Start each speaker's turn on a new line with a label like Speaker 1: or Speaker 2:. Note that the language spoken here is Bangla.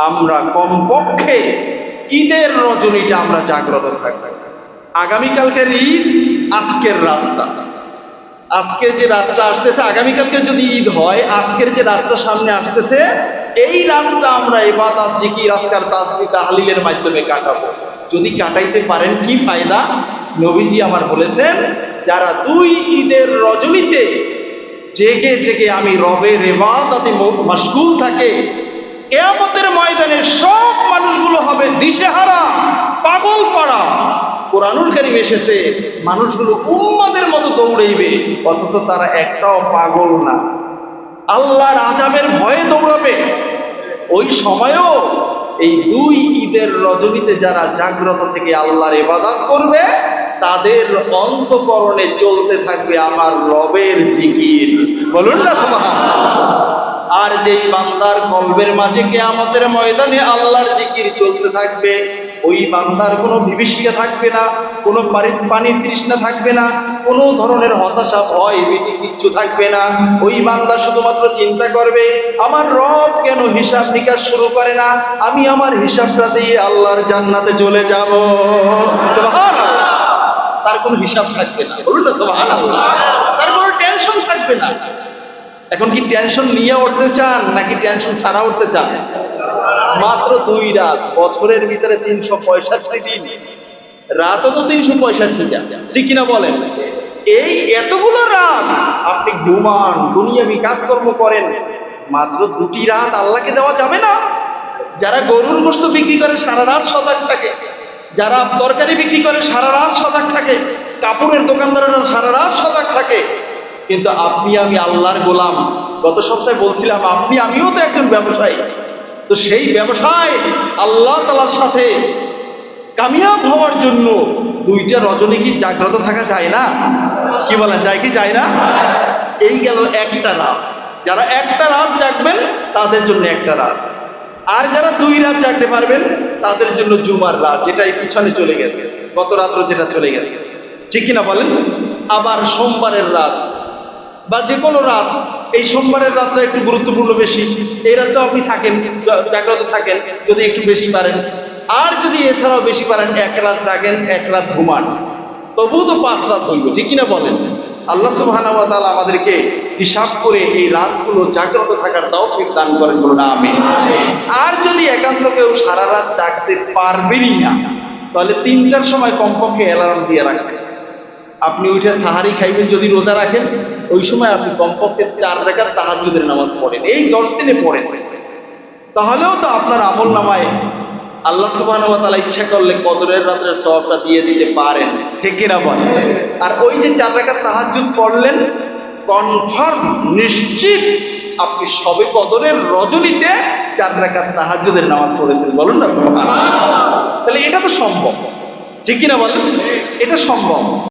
Speaker 1: আমরা কমপক্ষে ঈদের রজনীটা আমরা জাগ্রত থাকব আগামীকালকের ঈদ, আজকের রাতটা। আজকে যে রাতটা আসতেছে আগামীকালকে যদি ঈদ হয়, আজকের যে রাতটা সামনে আসতেছে, এই রাতটা আমরা এবাদাত জিকির, আজকার তাজমি তাহলিলের মাধ্যমে কাটাবো। যদি কাটাইতে পারেন, কি ফায়দা? নবীজি আমার বলেছেন, যারা দুই ঈদের রজনীতে জেগে জেগে আমি রবের ম- মাশগুল থাকে কেয়ামতের ময়দানে সব মানুষগুলো হবে দিশেহারা, পাগল পাড়া। কোরআনুল কারিম এসেছে, মানুষগুলো উম্মাদের মতো দৌড়াইবে, অথচ তারা একটাও পাগল না। আল্লাহর আজাবের ভয়ে দৌড়াবে। ওই সময়েও এই দুই ঈদের রজনীতে যারা জাগ্রত থেকে আল্লাহর ইবাদত করবে, তাদের অন্তকরণে চলতে থাকবে আমার রবের জিকির। বলুন না সুবহানাল্লাহ। যেই বান্দার কলবের মাঝে কেয়ামতের ময়দানে আল্লাহর জিকির চলতে থাকবে, ওই বান্দার কোনো বিভীষিকা থাকবে না, কোনো পানি তৃষ্ণা থাকবে না, কোনো ধরনের হতাশা, ভয়, ভীতি কিচ্ছু থাকবে না। ওই বান্দা শুধুমাত্র চিন্তা করবে, আমার রব কেন হিসাব নিকাশ শুরু করে না? আমি আমার হিসাবটা দিয়ে আল্লাহর জান্নাতে চলে যাব। তার কোনো হিসাব থাকবে না। বলুন না। তার কোনো টেনশন থাকবে না। এখন কি টেনশন নিয়ে উঠতে চান নাকি টেনশন ছাড়া উঠতে চান? মাত্র দুই রাত, বছরের ভিতরে তিনশো পঁয়ষট্টি দিন। রাতও তো তিনশো পঁয়ষট্টি ঠিক কিনা বলেন? এই এতগুলো রাত আপনি ঘুমান দুনিয়াবি কাজকর্ম করেন, মাত্র দুটি রাত আল্লাহকে দেওয়া যাবে না? যারা গরুর গোস্ত বিক্রি করে সারা রাত সজাগ থাকে, যারা তরকারি বিক্রি করে সারা রাত সজাগ থাকে, কাপড়ের দোকানদারেরা সারা রাত সজাগ থাকে কিন্তু আপনি আমি আল্লাহর গোলাম। গত সপ্তাহে বলছিলাম, আপনি আমিও তো একজন ব্যবসায়ী। তো সেই ব্যবসায় আল্লাহ তালার সাথে কামিয়াব হওয়ার জন্য দুইটা রজনী কি জাগ্রত থাকা যায় না? কি বলেন যায় কি যায় না? এই গেল একটা রাত। যারা একটা রাত জাগবেন, তাদের জন্য একটা রাত। আর যারা দুই রাত জাগতে পারবেন, তাদের জন্য জুমার রাত, যেটা এই পিছনে চলে গেছে। গত রাত্র যেটা চলে গেছে। ঠিক কিনা বলেন? আবার সোমবারের রাত বা যে কোনো রাত, এই সোমবারের রাতটা একটু গুরুত্বপূর্ণ বেশি। এই রাতটাও আপনি থাকেন, জাগ্রত থাকেন, যদি একটু বেশি পারেন। আর যদি এছাড়াও বেশি পারেন, এক রাত জাগেন, এক রাত ঘুমান। তবুও তো পাঁচ রাত হইব ঠিক কিনা বলেন? আল্লাহ সুবহানাহু ওয়া তাআলা আমাদেরকে হিসাব করে এই রাতগুলো জাগ্রত থাকার তৌফিক দান করেন বলুন আমি আর যদি একান্ত কেউ সারা রাত জাগতে পারবেনই না, তাহলে তিনটার সময় কমপক্ষে অ্যালার্ম দিয়ে রাখবেন। আপনি উঠে সাহারি খাইবেন যদি রোজা রাখেন, ওই সময় আপনি কমপক্ষে চার রেখার তাহাজ্জুদের নামাজ পড়েন। এই দশ দিনে পড়েন। তাহলেও তো আপনার আমল নামায় আল্লাহ তাআলা ইচ্ছা করলে কদরের রাতের সওয়াবটা দিয়ে দিতে পারেন। ঠিক কিনা বলেন আর ওই যে চার রেখার তাহাজ্জুদ পড়লেন কনফার্ম নিশ্চিত আপনি সবে কদরের রজনীতে চার রেখার তাহাজ্জুদের নামাজ পড়েছেন। বলুন না তাহলে এটা তো সম্ভব। ঠিক কিনা বলেন এটা সম্ভব।